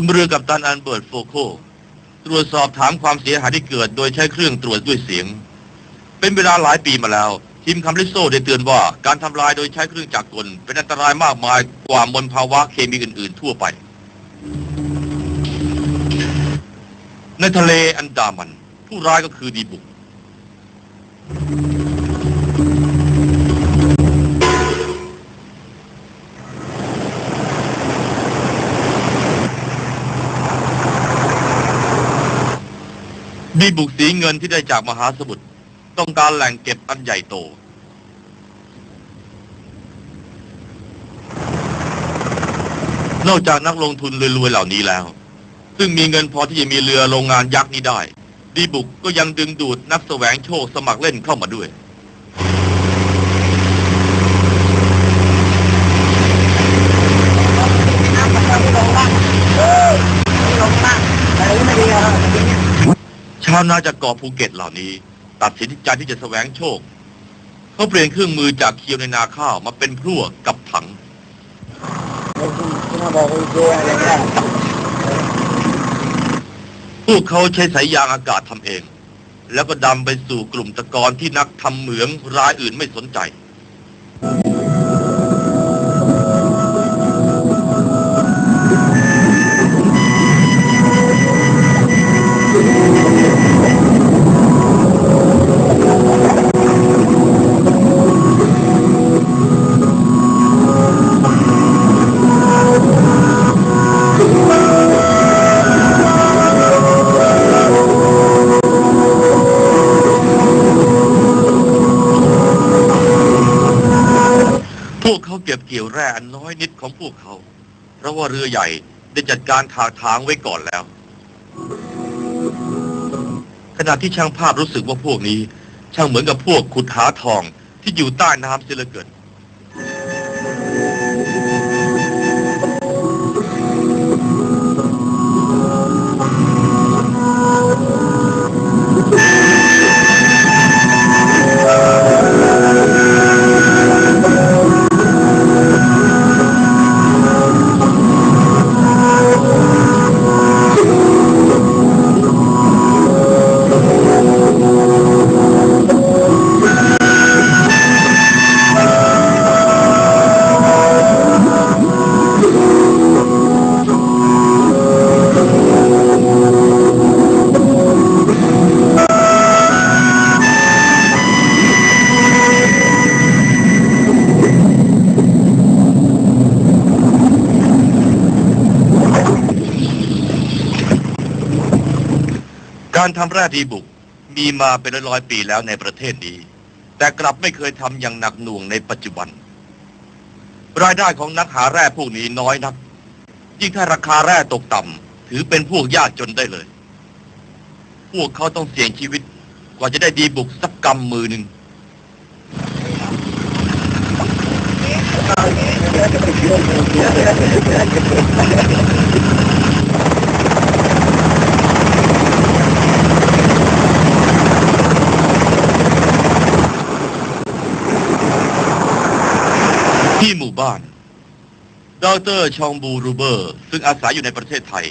นเรือกับตันอันเบิร์ตโฟโค ตรวจสอบถามความเสียหายที่เกิด โดยใช้เครื่องตรวจด้วยเสียง เป็นเวลาหลายปีมาแล้ว ทีมคัมลิโซได้เตือนว่าการทำลายโดยใช้เครื่องจักรกล เป็นอันตรายมากมายกว่ามลภาวะเคมีอื่น ๆ ทั่วไป ในทะเลอันดามัน ผู้ร้ายก็คือดีบุก ดีบุกสีเงินที่ได้จากมหาสมุทรต้องการแหล่งเก็บอันใหญ่โต นอกจากนักลงทุนรวยๆเหล่านี้แล้ว ซึ่งมีเงินพอที่จะมีเรือโรงงานยักษ์นี้ได้ ดีบุกก็ยังดึงดูดนักแสวงโชคสมัครเล่นเข้ามาด้วย น้ำมันจะไม่ลงบ้างเออไม่ลงบ้างอะไรไม่ดีอะอย่างเงี้ย ชาวนาจากเกาะภูเก็ตเหล่านี้ ตัดสินใจที่จะแสวงโชค เขาเปลี่ยนเครื่องมือจากเคียวในนาข้าวมาเป็นพลั่วกับถังพวกเขาใช้สายยางอากาศทำเอง แล้วก็ดำไปสู่กลุ่มตะกอนที่นักทำเหมืองรายอื่นไม่สนใจ เก็บเกี่ยวแร่อันน้อยนิดของพวกเขา เพราะว่าเรือใหญ่ได้จัดการถากทางไว้ก่อนแล้ว ขณะที่ช่างภาพรู้สึกว่าพวกนี้ ช่างเหมือนกับพวกขุดหาทองที่อยู่ใต้น้ำเสียเหลือเกิน การทำแร่ดีบุกมีมาเป็นร้อยปีแล้วในประเทศนี้ แต่กลับไม่เคยทำอย่างหนักหน่วงในปัจจุบัน รายได้ของนักหาแร่พวกนี้น้อยนัก ยิ่งถ้าราคาแร่ตกต่ำถือเป็นพวกยากจนได้เลย พวกเขาต้องเสี่ยงชีวิตกว่าจะได้ดีบุกสักกำมือหนึ่ง ที่หมู่บ้าน ดรชองบูรูเบอร์ ซึ่งอาศัยอยู่ในประเทศไทย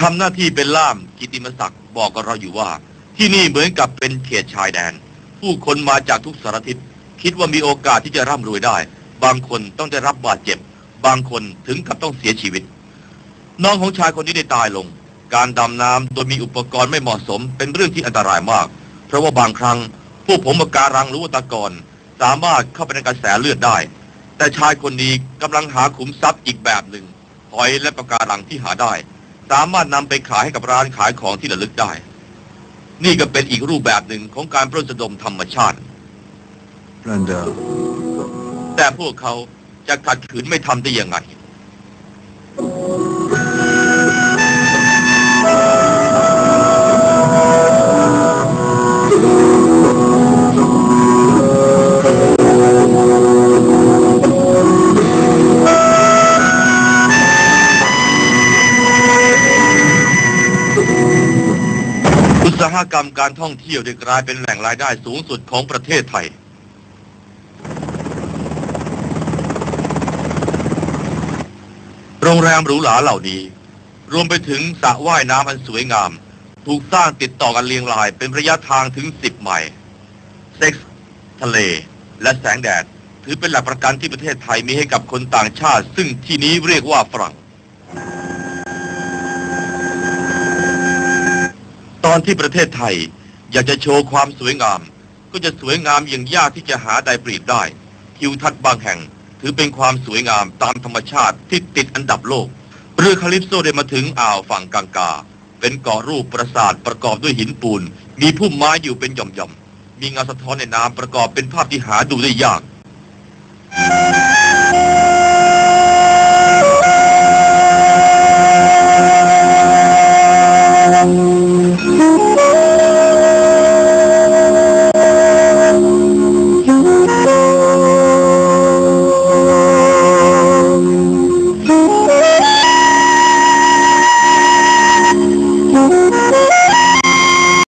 ทำหน้าที่เป็นล่ามกิติมศักดิ์บอกกับเราอยู่ว่า ที่นี่เหมือนกับเป็นเขตชายแดน ผู้คนมาจากทุกสารทิศคิดว่ามีโอกาสที่จะร่ำรวยได้ บางคนต้องได้รับบาดเจ็บ บางคนถึงกับต้องเสียชีวิต น้องของชายคนนี้ได้ตายลง การดำน้ำโดยมีอุปกรณ์ไม่เหมาะสม เป็นเรื่องที่อันตรายมาก เพราะว่าบางครั้ง พวกผมปะการังหรือว่าตะกอนสามารถเข้าไปในกระแสเลือดได้ แต่ชายคนนี้กำลังหาขุมทรัพย์อีกแบบหนึ่งหอยและปะการังที่หาได้ สามารถนำไปขายให้กับร้านขายของที่ระลึกได้ นี่ก็เป็นอีกรูปแบบหนึ่งของการปล้นสะดมธรรมชาติ Brenda. แต่พวกเขาจะขัดขืนไม่ทำได้ยังไง หกรรมการท่องเที่ยวได้กลายเป็นแหล่งรายได้สูงสุดของประเทศไทย โรงแรมหรูหราเหล่านี้ รวมไปถึงสระว่ายน้ำอันสวยงาม ถูกสร้างติดต่อกันเรียงรายเป็นระยะทางถึง10ไมล์เซ็กส์ทะเล และแสงแดด ถือเป็นหลักประกันที่ประเทศไทยมีให้กับคนต่างชาติ ซึ่งที่นี้เรียกว่าฝรั่ง ตอนที่ประเทศไทย อยากจะโชว์ความสวยงาม ก็จะสวยงามอย่างยากที่จะหาใดปรีบได้ทิวทัศน์บางแห่ง ถือเป็นความสวยงามตามธรรมชาติที่ติดอันดับโลก เรือคาลิปโซได้มาถึงอ่าวฝั่งกังกา เป็นเกาะรูปปราสาทประกอบด้วยหินปูน มีพุ่มไม้อยู่เป็นหย่อมๆมีเงาสะท้อนในน้ำประกอบเป็นภาพที่หาดูได้ยาก